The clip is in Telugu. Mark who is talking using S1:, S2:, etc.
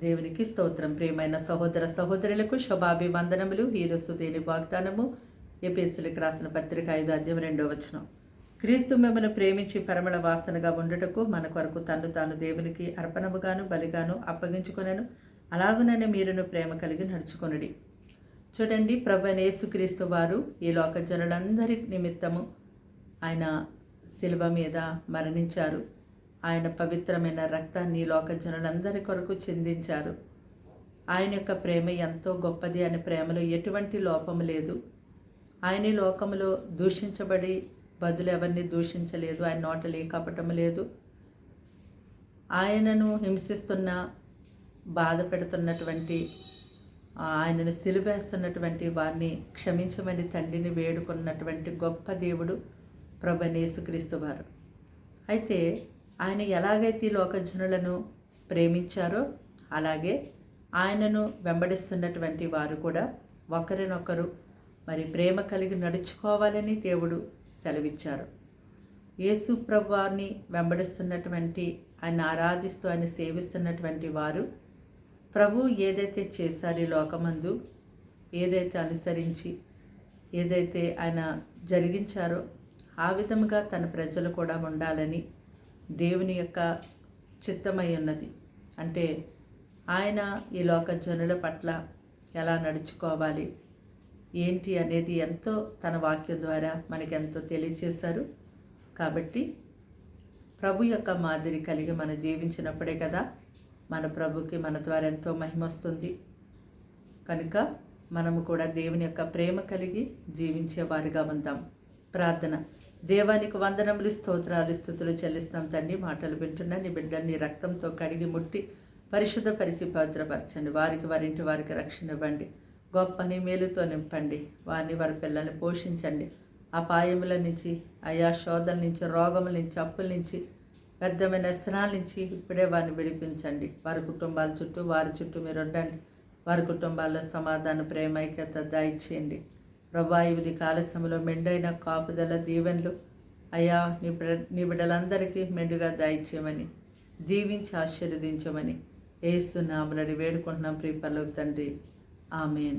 S1: దేవునికి స్తోత్రం. ప్రియమైన సహోదర సహోదరులకు శుభాభివందనములు. హీరస్సు దేని వాగ్దానము ఎపిఎస్సులకు రాసిన పత్రిక ఐదు అధ్యయం రెండో వచనం. క్రీస్తు మిమ్మల్ని ప్రేమించి పరమళ వాసనగా ఉండుటకు మన కొరకు తన్ను తాను దేవునికి అర్పణముగాను బలిగాను అప్పగించుకొనను. అలాగుననే మీరును ప్రేమ కలిగి నడుచుకొనుడి. చూడండి ప్రభు యేసుక్రీస్తు వారు ఈ లోక జనులందరి నిమిత్తము ఆయన శిల్వ మీద మరణించారు. ఆయన పవిత్రమైన రక్తాన్ని లోక జనులందరి కొరకు చిందించారు. ఆయన యొక్క ప్రేమ ఎంతో గొప్పది అనే ప్రేమలో ఎటువంటి లోపము లేదు. ఆయన లోకములో దూషించబడి బదులు ఎవరిని దూషించలేదు. ఆయన నోట ఏ కపటము లేదు. ఆయనను హింసిస్తున్న బాధ పెడుతున్నటువంటి ఆయనను సిలువేస్తున్నటువంటి వారిని క్షమించమని తండ్రిని వేడుకున్నటువంటి గొప్ప దేవుడు ప్రభనేసుక్రీస్తు వారు. అయితే ఆయన ఎలాగైతే ఈ లోకజనులను ప్రేమించారో అలాగే ఆయనను వెంబడిస్తున్నటువంటి వారు కూడా ఒకరినొకరు మరి ప్రేమ కలిగి నడుచుకోవాలని దేవుడు సెలవిచ్చారు. యేసు ప్రభువారిని వెంబడిస్తున్నటువంటి ఆయన ఆరాధిస్తూ ఆయన సేవిస్తున్నటువంటి వారు ప్రభు ఏదైతే చేశారో ఈ లోకమందు ఏదైతే అనుసరించి ఏదైతే ఆయన జరిగించారో ఆ విధముగా తన ప్రజలు కూడా ఉండాలని దేవుని యొక్క చిత్తమై ఉన్నది. అంటే ఆయన ఈ లోక జనుల పట్ల ఎలా నడుచుకోవాలి? ఏంటి అనేది ఎంతో తన వాక్యం ద్వారా మనకి ఎంతో తెలియచేశారు. కాబట్టి ప్రభు యొక్క మాదిరి కలిగి మనం జీవించినప్పుడే కదా మన ప్రభుకి మన ద్వారా ఎంతో మహిమ వస్తుంది కనుక మనము కూడా దేవుని యొక్క ప్రేమ కలిగి జీవించే వారిగా ఉందాం. ప్రార్థన. దేవానికి వందనములు స్తోత్రాలు స్థుతులు చెల్లిస్తాం తండ్రి. మాటలు వింటున్నా నీ బిడ్డని రక్తంతో కడిగి ముట్టి పరిశుద్ధపరిచి భద్రపరచండి. వారికి వారింటి వారికి రక్షణ ఇవ్వండి. గొప్పని మేలుతో నింపండి. వారిని వారి పిల్లల్ని పోషించండి. అపాయముల నుంచి అయా శోధల నుంచి రోగముల నుంచి అప్పుల నుంచి పెద్దమైన వ్యసనాల నుంచి ఇప్పుడే వారిని విడిపించండి. వారి కుటుంబాల చుట్టూ వారి చుట్టూ మీరు ఉండండి. వారి కుటుంబాల్లో సమాధాన ప్రేమైక్యత దయచేయండి. ప్రభా ఇది కాలశ్రమలో మెండైన కాపుదల దీవెన్లు అయ్యా నీ బిడ నీ బిడ్డలందరికీ మెండుగా దయచేయమని దీవించి ఆశీర్వదించమని ఏస్తున్నాములని వేడుకుంటున్నాం ప్రియపల్లోకి తండ్రి. ఆమెన్.